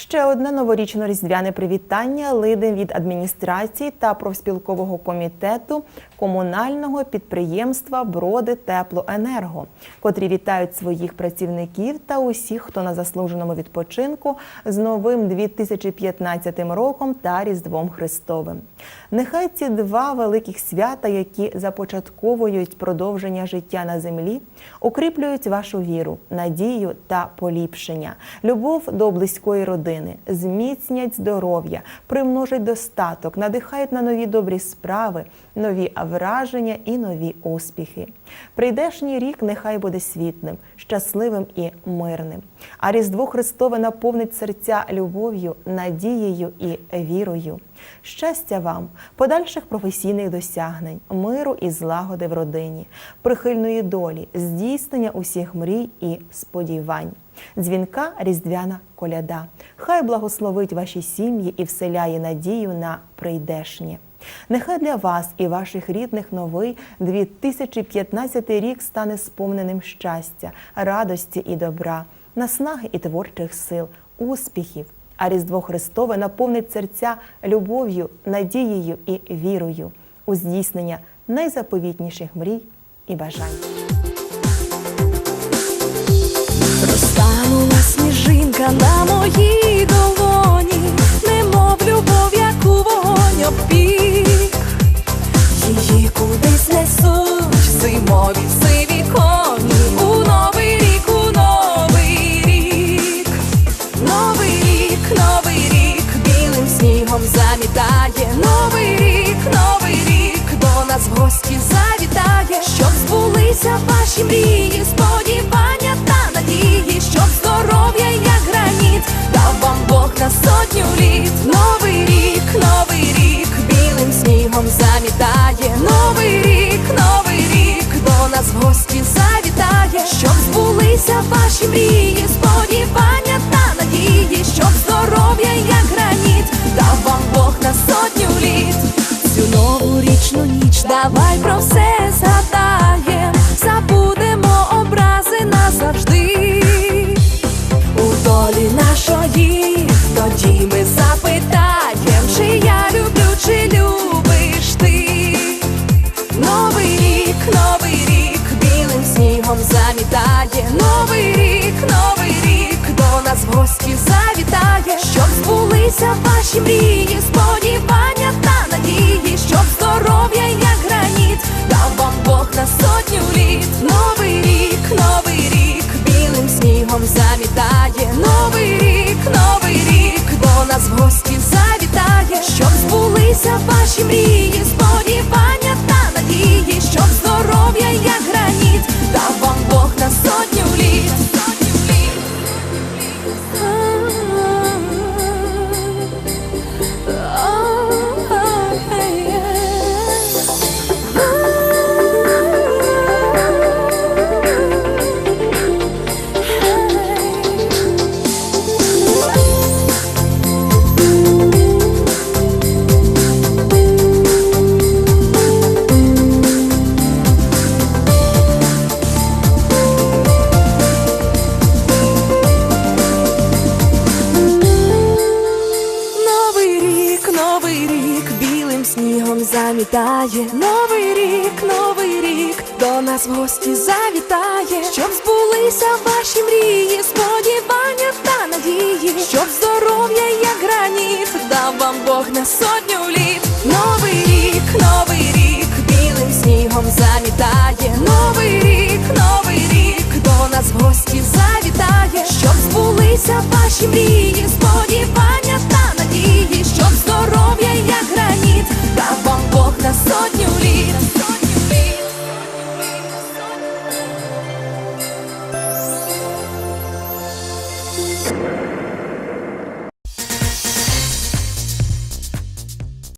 Ще одне новорічно-різдвяне привітання лидим від адміністрації та профспілкового комітету комунального підприємства Броди Теплоенерго, котрі вітають своїх працівників та усіх, хто на заслуженому відпочинку з новим 2015 роком та Різдвом Христовим. Нехай ці два великих свята, які започатковують продовження життя на землі, укріплюють вашу віру, надію та поліпшення, любов до близької родини, зміцнять здоров'я, примножать достаток, надихають на нові добрі справи, нові враження і нові успіхи. Прийдешній рік нехай буде світлим, щасливим і мирним. А Різдво Христове наповнить серця любов'ю, надією і вірою. Щастя вам, подальших професійних досягнень, миру і злагоди в родині, прихильної долі, здійснення усіх мрій і сподівань. Дзвінка різдвяна коляда. Хай благословить ваші сім'ї і вселяє надію на прийдешнє. Нехай для вас і ваших рідних новий 2015 рік стане сповненим щастя, радості і добра, наснаги і творчих сил, успіхів. А Різдво Христове наповнить серця любов'ю, надією і вірою у здійснення найзаповітніших мрій і бажань. Розтанула сніжинка на моїй долоні, мрії, сподівання та надії, щоб здоров'я, як граніт, дав вам Бог на сотню літ. Новий рік, новий рік, білим снігом замітає. Новий рік, новий рік, до нас в гості завітає, щоб збулися ваші мрії, збулися ваші мрії, сподівання замітає. Новий рік, новий рік, до нас в гості завітає, щоб збулися ваші мрії, сподівання та надії, щоб здоров'я, як граніт, дав вам Бог на сотню літ. Новий рік, новий рік, білим снігом замітає. Новий рік, новий рік, до нас в гості завітає, щоб збулися ваші мрії.